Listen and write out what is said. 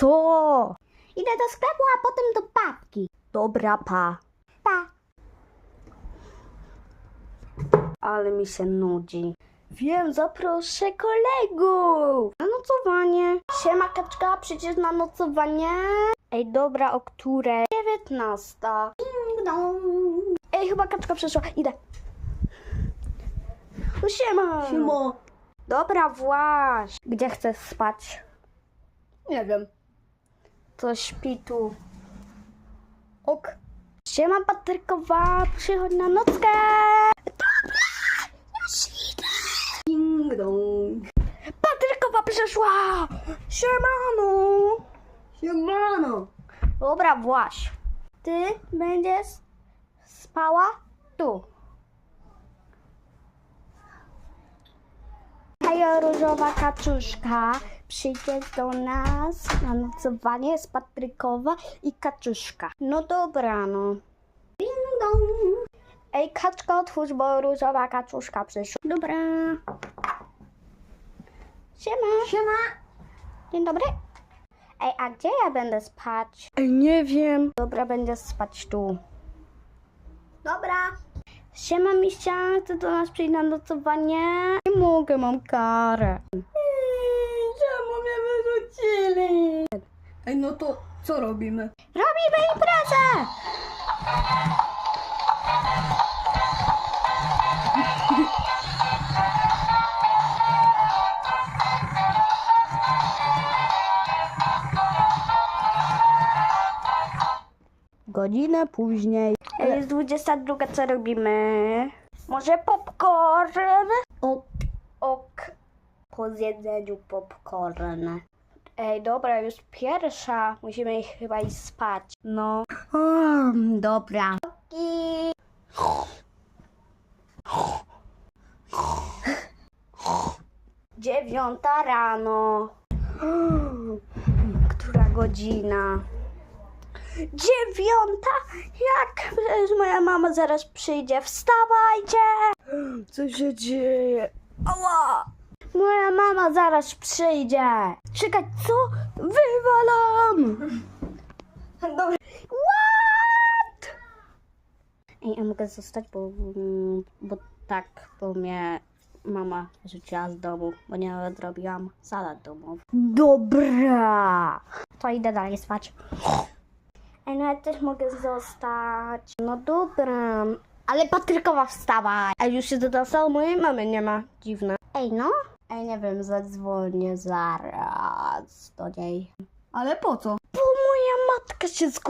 Co? Idę do sklepu, a potem do babki. Dobra, pa. Pa. Ale mi się nudzi. Wiem, zaproszę kolegów. Na nocowanie. Siema kaczka, przecież na nocowanie. Ej, dobra, o której? 19. Ding dong. Ej, chyba kaczka przeszła. Idę. No siema. Dobra, właś. Gdzie chcesz spać? Nie wiem. To śpi tu. Ok. Siema Patrykowa, przychodź na nockę. Dobra, już idę. Ding dong. Patrykowa przyszła. Siemano. Siemano. Dobra, właś. Ty będziesz spała tu. Hejo, różowa kaczuszka. Przyjdziesz do nas na nocowanie z Patrykowa i kaczuszka. No dobra, no. Ding dong. Ej, kaczko, otwórz, bo różowa kaczuszka przyszła. Dobra. Siema. Siema. Dzień dobry. Ej, a gdzie ja będę spać? Ej, nie wiem. Dobra, będę spać tu. Dobra. Siema, misia, chcę do nas przyjść na nocowanie? Nie mogę, mam karę. Wyrzucili? Ej, no to co robimy? Robimy imprezę! Godzinę później. Jest 22, co robimy? Może popcorn? Ok, ok. Po zjedzeniu popcorn. Ej, dobra, już pierwsza. Musimy chyba iść spać. No. dobra. I... Dziewiąta rano. Która godzina? Dziewiąta? Jak? Moja mama zaraz przyjdzie. Wstawajcie! Co się dzieje? Ała! Moja mama zaraz przyjdzie. Czekaj, co? Wywalam! Dobra. What? Ej, ja mogę zostać, bo, bo tak, bo mnie mama rzuciła z domu, bo nie odrobiłam salat domowy. Dobra! To idę dalej spać. Ej, no ja też mogę zostać. No dobra. Ale Patrykowa wstawaj. A już się dostał mojej mamy nie ma. Dziwne. Ej, no? Ej, nie wiem, zadzwonię zaraz do niej. Ale po co? Bo moja matka się zgubiła.